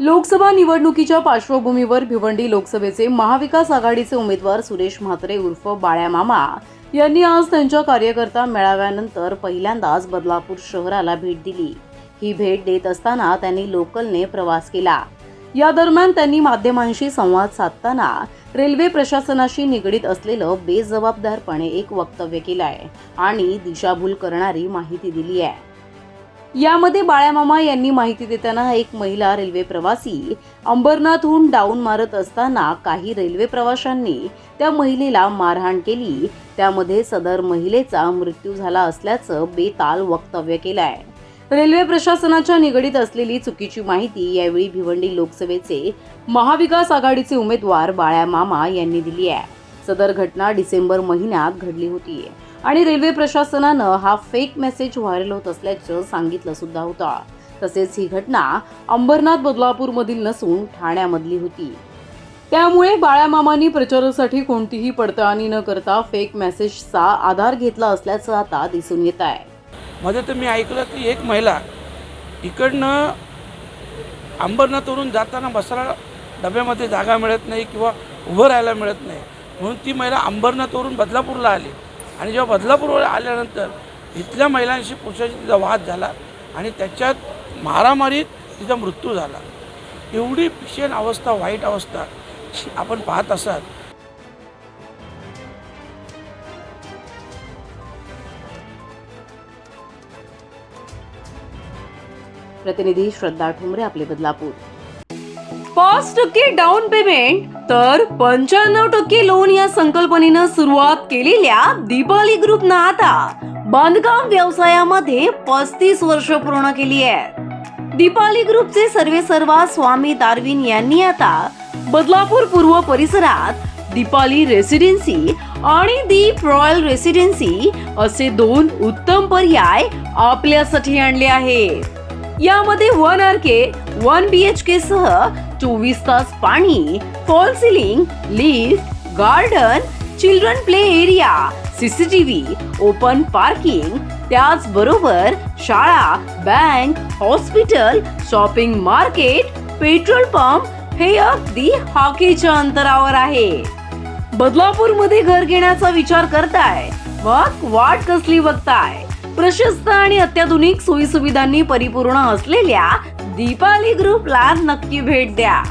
लोकसभा निवडणुकीच्या पार्श्वभूमीवर भिवंडी लोकसभेचे महाविकास आघाडीचे उमेदवार सुरेश म्हात्रे उर्फ बाळ्या मामा यांनी आज त्यांच्या कार्यकर्ता मेळाव्यानंतर पहिल्यांदाच बदलापूर शहराला भेट दिली. ही भेट देत असताना त्यांनी लोकलने प्रवास केला. या दरम्यान त्यांनी माध्यमांशी संवाद साधताना रेल्वे प्रशासनाशी निगडीत असलेलं बेजबाबदारपणे एक वक्तव्य केलं आहे आणि दिशाभूल करणारी माहिती दिली आहे यामध्ये बाळ्यामामा यांनी माहिती देताना एक महिला रेल्वे प्रवासी अंबरनाथहून डाऊन मारत असताना काही रेल्वे प्रवाशांनी त्या महिलेला मारहाण केली. त्यामध्ये सदर महिलेचा मृत्यू झाला असल्याचं बेताल वक्तव्य केलं आहे रेल्वे प्रशासनाच्या निगडीत असलेली चुकीची माहिती यावेळी भिवंडी लोकसभेचे महाविकास आघाडीचे उमेदवार बाळ्या मामा यांनी दिली आहे. सदर घटना डिसेंबर महिन्यात घडली होती. आणि रेल्वे प्रशासनानं हा फेक मेसेज व्हायरल होत असल्याचं सांगितलं सुद्धा होतं. तसेच ही घटना अंबरनाथ बदलापूरमधील नसून ठाण्यामधली होती. त्यामुळे बाळ्यामामांनी प्रचारासाठी कोणतीही पडताळणी न करता फेक मेसेजचा आधार घेतला असल्याचं आता दिसून येत आहे. मध्ये तर मी ऐकलं की एक महिला इकडनं अंबरनाथवरून जाताना बसायला डब्यामध्ये जागा मिळत नाही किंवा उभं राहायला मिळत नाही. म्हणून ती महिला अंबरनाथवरून बदलापूरला आली. आणि जेव्हा बदलापूरवर आल्यानंतर इथल्या महिलांशी पुरुषाशी तिचा वाद झाला आणि त्याच्यात मारामारीत तिचा मृत्यू झाला. एवढी भीषण अवस्था वाईट अवस्था आपण पाहत असाल. प्रतिनिधी श्रद्धा ठुमरे आपले बदलापूर. पाच टक्के डाऊन पेमेंट तर पंच्याण्णव टक्के लोन या संकल्पनेनं सुरुवात केलेल्या दीपाली ग्रुपनं आता बांधकाम व्यवसायामध्ये पस्तीस वर्ष पूर्ण केली आहेत. दीपाली ग्रुपचे सर्वे सर्वा स्वामी दारविन यांनी आता बदलापूर पूर्व परिसरात दीपाली रेसिडेन्सी आणि दीप रॉयल रेसिडेन्सी असे दोन उत्तम पर्याय आपल्यासाठी आणले आहेत. यामध्ये one R K one B H K सह चोवीस तास पाणी false ceiling lift garden children play area CCTV open parking त्याचबरोबर शाळा bank hospital shopping market petrol pump हे अगदी हाकेच्या अंतरावर आहे. बदलापूरमध्ये घर घेण्याचा विचार करताय मग वाट कसली बघताय? प्रशस्त आणि अत्याधुनिक सोयी सुविधांनी परिपूर्ण असलेल्या दीपाली ग्रुपला नक्की भेट द्या.